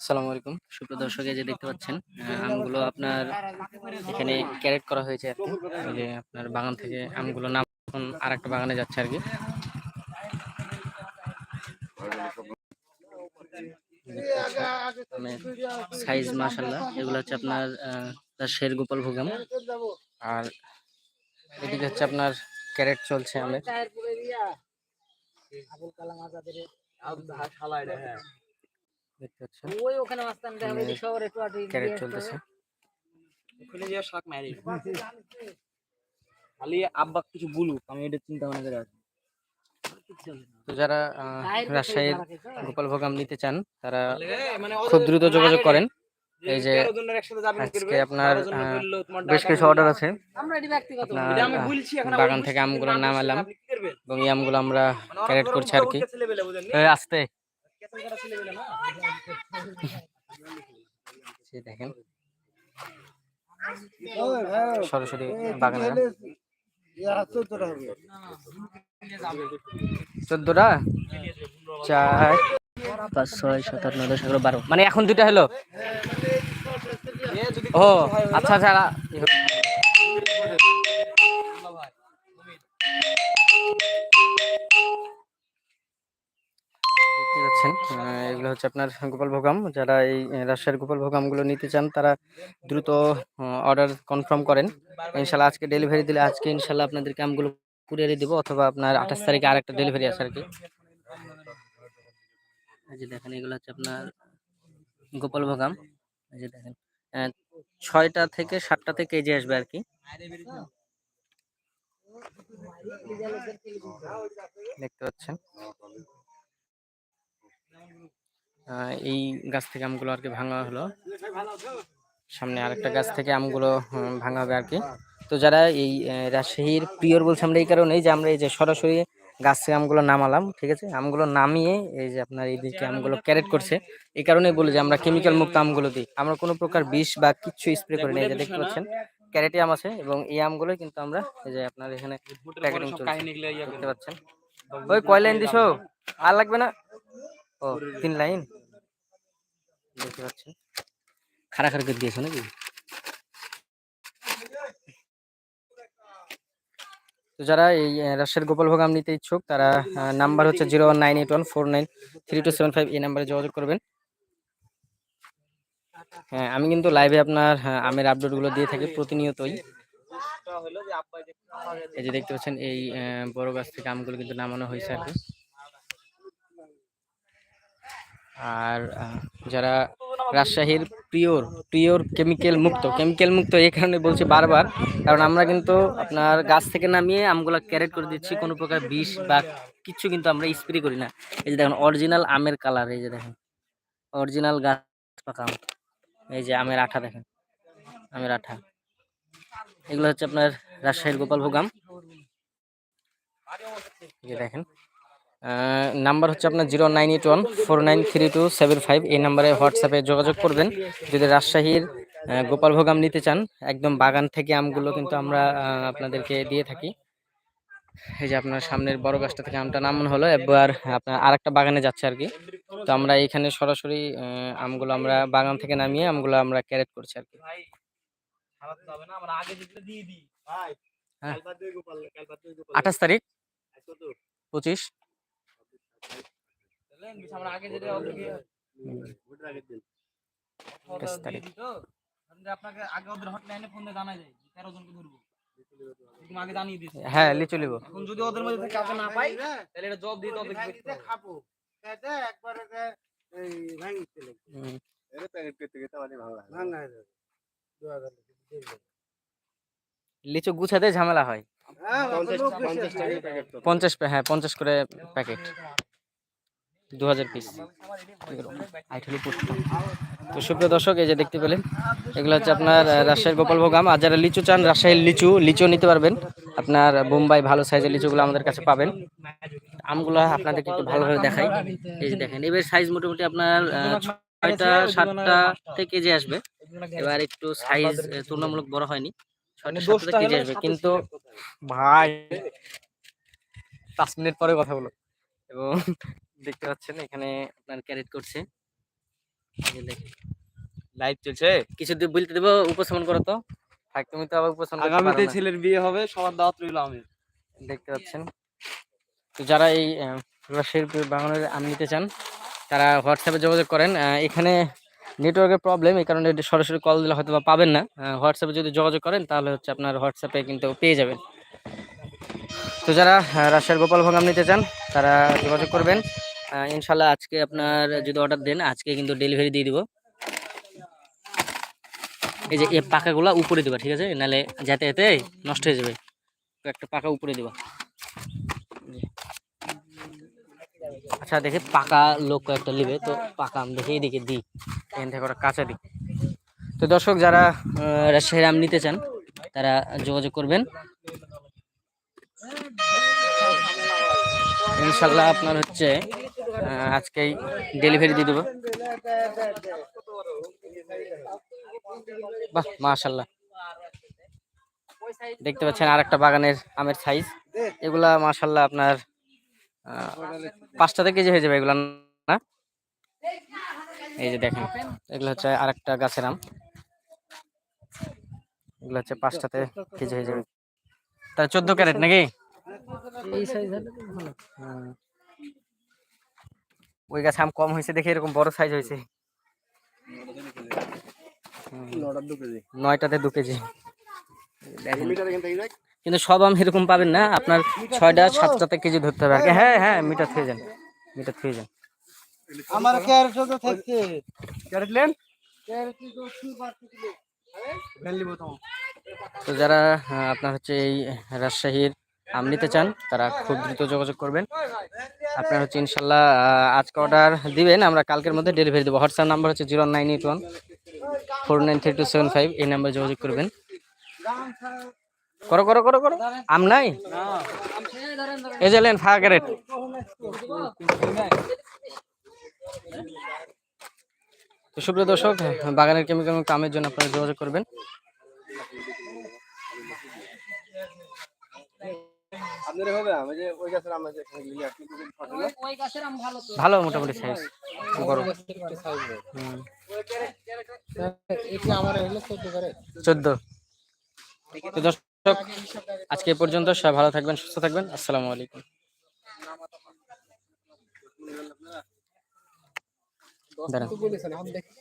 আসসালামু আলাইকুম। সুপ্রিয় দর্শক যে দেখতে পাচ্ছেন আমগুলো আপনার এখানে ক্যারেট করা হয়েছে আর যে আপনার বাগান থেকে আমগুলো নাম এখন আর একটা বাগানে যাচ্ছে আর কি। সাইজ মাশাল্লাহ এগুলো হচ্ছে আপনার শের গোপাল ভোগাম। আর এদিকে হচ্ছে আপনার ক্যারেট চলছে আমের দেখতে পাচ্ছেন? ওই ওখানে মাস্তান দেখা মানে শহরে একটু ক্যারেট চলতেছে। খুলে দিয়ে শাক মারি। খালি আব্বা কিছু বলুক আমি এটা চিন্তা ভাবনা করে আছি। তো যারা রাজশাহীর গোপাল ভোগাম নিতে চান তারা মানে খুব দ্রুত যোগাযোগ করেন। এই যে আজকে আপনার বেশ কিছু অর্ডার আছে। বাগান থেকে আমগুলো নাম এলাম এবং এই আমগুলো আমরা ক্যারেট করছি আর কি। আস্তে। দেখেন। সরাসরি বাগানে চোদ্দটা? চার পাঁচ ছয় সাত আট নয় দশ এগারো বারো। মানে এখন দুইটা হলো? ও আচ্ছা আচ্ছা দেখতে পাচ্ছেন এগুলো হচ্ছে আপনার গোপাল ভোগাম। যারা এই রাজশাহীর গোপাল ভোগামগুলো নিতে চান তারা দ্রুত অর্ডার কনফার্ম করেন। ইনশাল্লাহ আজকে ডেলিভারি দিলে আজকে ইনশাল্লাহ আপনাদেরকে আমগুলো কুরিয়ারে দিব অথবা আপনার আঠাশ তারিখে আর একটা ডেলিভারি আছে আর কি। এই যে দেখেন এগুলো হচ্ছে আপনার গোপাল ভোগাম। এই যে দেখেন ছয়টা থেকে সাতটাতে কেজি আসবে আর কি। দেখতে পাচ্ছেন। এই গাছ থেকে আমগুলো আর কি ভাঙা হলো। সামনে আরেকটা গাছ থেকে আমগুলো ভাঙা হবে আর কি। তো যারা এই রাজশাহীর প্রিয়র বলছে, আমরা এই কারণেই যে আমরা এই যে সরাসরি গাছ আমগুলো নামালাম, ঠিক আছে? আমগুলো নামিয়ে এই যে আপনার এই এইদিকে আমগুলো ক্যারেট করছে। এই কারণেই বলি যে আমরা কেমিক্যাল মুক্ত আমগুলো দিই। আমরা কোনো প্রকার বিষ বা কিচ্ছু স্প্রে করি না, এই যে দেখতে পাচ্ছেন, ক্যারেটে আম আছে এবং এই আমগুলো কিন্তু আমরা এই যে আপনার এখানে প্যাকেটিং চলছে, দেখতে পাচ্ছেন? ওই কয় লাইন দিছো? আর লাগবে না? ও, তিন লাইন? দেখতে পাচ্ছেন? খাড়া করে দিয়েছ নাকি? তো যারা এই রাজশাহীর গোপাল ভোগ আম নিতে ইচ্ছুক, তারা নাম্বার হচ্ছে zero one nine eight one four nine three two seven five এই নাম্বারে যোগাযোগ করবেন। হ্যাঁ আমি কিন্তু লাইভে আপনার আমের আপডেটগুলো দিয়ে থাকি প্রতিনিয়তই। এই যে দেখতে পাচ্ছেন, এই বড় গাছ থেকে আমগুলো কিন্তু নামানো হয়েছে আর কি। আর যারা রাজশাহীর পিওর পিওর কেমিক্যাল মুক্ত। কেমিক্যাল মুক্ত এই কারণে বলছি বারবার, কারণ আমরা কিন্তু আপনার গাছ থেকে নামিয়ে আমগুলো ক্যারেট করে দিচ্ছি, কোনো প্রকার বিষ বা কিছু কিন্তু আমরা স্প্রে করি না। এই যে দেখেন অরিজিনাল আমের কালার এই যে দেখেন অরিজিনাল গাছ পাকা এই যে আমের আঠা দেখেন, আমের আঠা। এগুলো হচ্ছে আপনার রাজশাহীর গোপাল ভোগ আম দেখেন নাম্বার হচ্ছে আপনার zero nine eight one four nine three two seven five. এই নাম্বারে হোয়াটসঅ্যাপে যোগাযোগ করবেন। যদি রাজশাহীর আহ, গোপাল ভোগ আম নিতে চান একদম বাগান থেকে আমগুলো কিন্তু আমরা আপনাদেরকে দিয়ে থাকি। এই যে আপনার সামনের বড় গাছটা থেকে আমটা নামানো হলো এবার আপনার আর একটা বাগানে যাচ্ছে আর কি। তো আমরা এখানে সরাসরি আমগুলো আমরা বাগান থেকে নামিয়ে আমগুলো আমরা ক্যারেট করছি আর কি। হ্যাঁ। আঠাশ তারিখ? পঁচিশ? হ্যাঁ লিচু লিবো এখন যদি ওদের মধ্যে কাউকে না পাই তাহলে এটা জব দিয়ে ওদের খাব। একবারে এই ভাঙি চলে হুম। ভাঙা হয়ে। লিচু গুছাতে ঝামেলা হয়। হ্যাঁ পঞ্চাশ হ্যাঁ পঞ্চাশ করে প্যাকেট দু হাজার পিস তো সুপ্রিয় দর্শক এই যে দেখতে পেলেন এগুলো হচ্ছে আপনার রাজশাহীর গোপাল ভোগ আম। আর যারা লিচু চান রাজশাহীর লিচু লিচু নিতে পারবেন। আপনার বোম্বাই ভালো সাইজের লিচুগুলো আমাদের কাছে পাবেন। আমগুলো আপনাদেরকে একটু ভালোভাবে দেখাই। এই যে দেখেন এবার সাইজ মোটামুটি আপনার ছয়টা সাতটা থেকে কেজি আসবে এবার একটু সাইজ তুলনামূলক বড় হয়নি। ছয়টা সাতটা কেজি আসবে। কিন্তু ভাই পাঁচ মিনিট পরে কথা বলো। এবং দেখতে পাচ্ছেন এখানে আপনার ক্যারেট করছে। লাইভ চলছে? কিছু দিয়ে বলতে দেবো উপস্থাপন করো তো। থাক তুমি তো আবার উপস্থাপন আগামীতে ছেলের বিয়ে হবে সবার দাওয়াত রইল আমি দেখতে পাচ্ছেন। তো যারা এই রসের বাগানের আম নিতে চান তারা হোয়াটসঅ্যাপে যোগাযোগ করেন। এখানে নেটওয়ার্কের প্রবলেম এই কারণে সরাসরি কল দিলে হয়তো বা পাবেন না। হোয়াটসঅ্যাপে যদি যোগাযোগ করেন তাহলে হচ্ছে আপনার হোয়াটসঅ্যাপে কিন্তু পেয়ে যাবেন। তো যারা রাজশাহীর গোপাল ভাঙাম নিতে চান তারা যোগাযোগ করবেন। ইনশাল্লাহ আজকে আপনার যদি অর্ডার দেন, আজকে কিন্তু ডেলিভারি দিয়ে দিব। এই যে, এই পাকাগুলা উপরে দিবা, ঠিক আছে? নাহলে যাতে যেতে নষ্ট হয়ে যাবে। একটা পাকা উপরে দিবা। আচ্ছা দেখে পাকা লোক কয়েকটা নেবে, তো পাকা আম দেখে এদিকে দিই। এখান থেকে ওরা কাঁচা দিই। তো দর্শক, যারা রাজশাহীর আম নিতে চান, তারা যোগাযোগ করবেন। ইনশাল্লাহ আপনার হচ্ছে আজকেই ডেলিভারি দিয়ে দেবো। বাহ মাশাল্লাহ দেখতে পাচ্ছেন আর একটা বাগানের আমের সাইজ এগুলা মাশাল্লাহ আপনার পাঁচটাতে কেজি হয়ে যাবে এগুলা না? এই যে দেখেন এগুলো হচ্ছে আর একটা গাছের আম। এগুলো হচ্ছে পাঁচটাতে কেজি হয়ে যাবে। তাহলে চোদ্দ ক্যারেট নাকি? এই সাইজ। ওই গাছ আম কম হয়েছে দেখে এরকম বড় সাইজ হয়েছে। নয়টাতে দু কেজি। কিন্তু সব আম এরকম পাবেন না আপনার ছয়টা সাতটাতে কেজি ধরতে হবে। আর কি। হ্যাঁ হ্যাঁ মিটার থেকে যান মিটার থেকে যান। আমার থাকছে। ক্যারেট লেন? তো যারা আপনার হচ্ছে এই রাজশাহীর আম নিতে চান, তারা খুব দ্রুত যোগাযোগ করবেন। আপনার হচ্ছে ইনশাল্লাহ আজকে অর্ডার দিবেন, আমরা কালকের মধ্যে ডেলিভারি দেবো। হোয়াটসঅ্যাপ নাম্বার হচ্ছে zero nine eight one four nine three two seven five এই নাম্বারে যোগাযোগ করবেন। করো করো করো করো। আম নাই? এই যে লেন ফাঁকা ক্যারেট তো সুপ্রিয় দর্শক, বাগানের কেমিক্যাল কামের জন্য আপনারা যোগাযোগ করবেন। আপনার হবে আমি যে ওই গাছের আমরা যে এখানে লিলি আপনি যদি ফটো ওই- ওই গাছের আম ভালো তো। ভালো মোটামুটি সাইজ বড়। হুম। এটি আমার হলো 14 ক্যারেট চোদ্দ। তো দর্শক আজকে এ পর্যন্ত সবাই ভালো থাকবেন সুস্থ থাকবেন। আসসালামু আলাইকুম। দাঁড়ান। বলেছেন আম দেখি